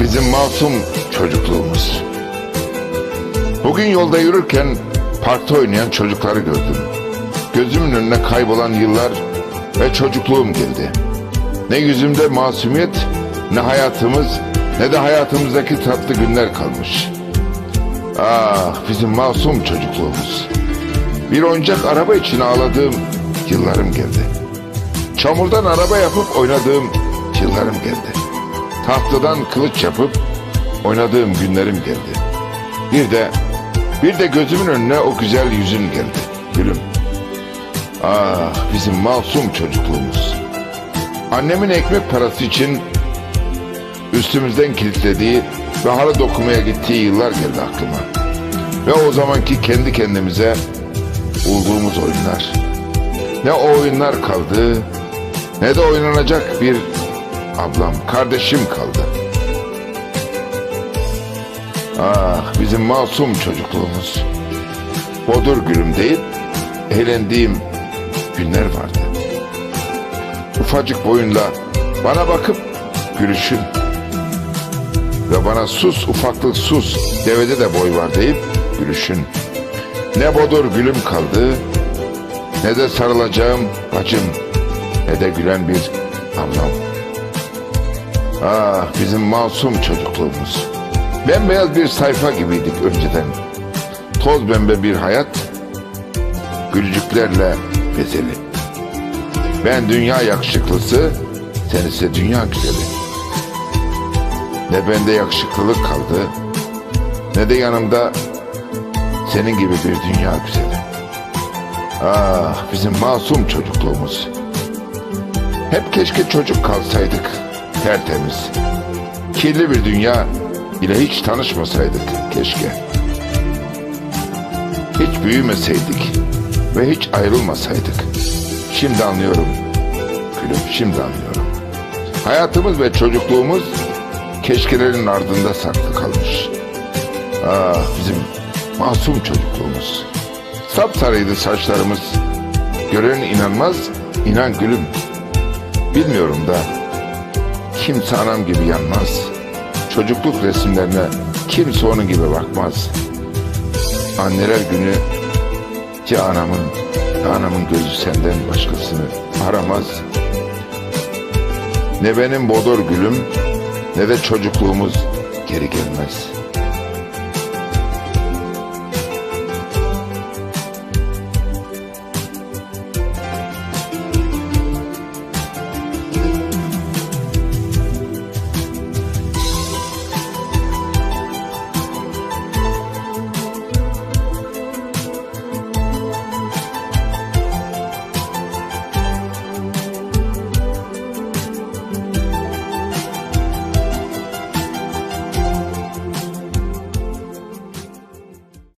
bizim masum çocukluğumuz. Bugün yolda yürürken parkta oynayan çocukları gördüm. Gözümün önüne kaybolan yıllar ve çocukluğum geldi. Ne yüzümde masumiyet, ne hayatımız, ne de hayatımızdaki tatlı günler kalmış. Ah bizim masum çocukluğumuz. Bir oyuncak araba için ağladığım yıllarım geldi. Çamurdan araba yapıp oynadığım yıllarım geldi. Tahtadan kılıç yapıp oynadığım günlerim geldi. Bir de bir de gözümün önüne o güzel yüzün geldi. Gülüm. Ah bizim masum çocukluğumuz. Annemin ekmek parası için üstümüzden kilitlediği ve halı dokumaya gittiği yıllar geldi aklıma. Ve o zamanki kendi kendimize bulduğumuz oyunlar. Ne o oyunlar kaldı ne de oynanacak bir ablam, kardeşim kaldı. Ah bizim masum çocukluğumuz. Bodur gülüm deyip eğlendiğim günler vardı. Ufacık boyunla bana bakıp gülüşün ve bana sus ufaklık sus devede de boy var deyip gülüşün. Ne bodur gülüm kaldı ne de sarılacağım bacım ne de gülen bir ablam. Ah bizim masum çocukluğumuz. Bembeyaz bir sayfa gibiydik önceden. Toz pembe bir hayat, gülücüklerle bezeli. Ben dünya yakışıklısı, sen ise dünya güzeli. Ne bende yakışıklılık kaldı, ne de yanımda senin gibi bir dünya güzeli. Ah bizim masum çocukluğumuz. Hep keşke çocuk kalsaydık, tertemiz. Kirli bir dünya ile hiç tanışmasaydık keşke. Hiç büyümeseydik ve hiç ayrılmasaydık. Şimdi anlıyorum. Gülüm şimdi anlıyorum. Hayatımız ve çocukluğumuz keşkelerin ardında saklı kalmış. Ah bizim masum çocukluğumuz. Sapsarıydı saçlarımız. Gören inanmaz, inan gülüm. Bilmiyorum da kimse anam gibi yanmaz. Çocukluk resimlerine kimse onun gibi bakmaz. Anneler günü ki anamın, anamın gözü senden başkasını aramaz. Ne benim bodur gülüm ne de çocukluğumuz geri gelmez.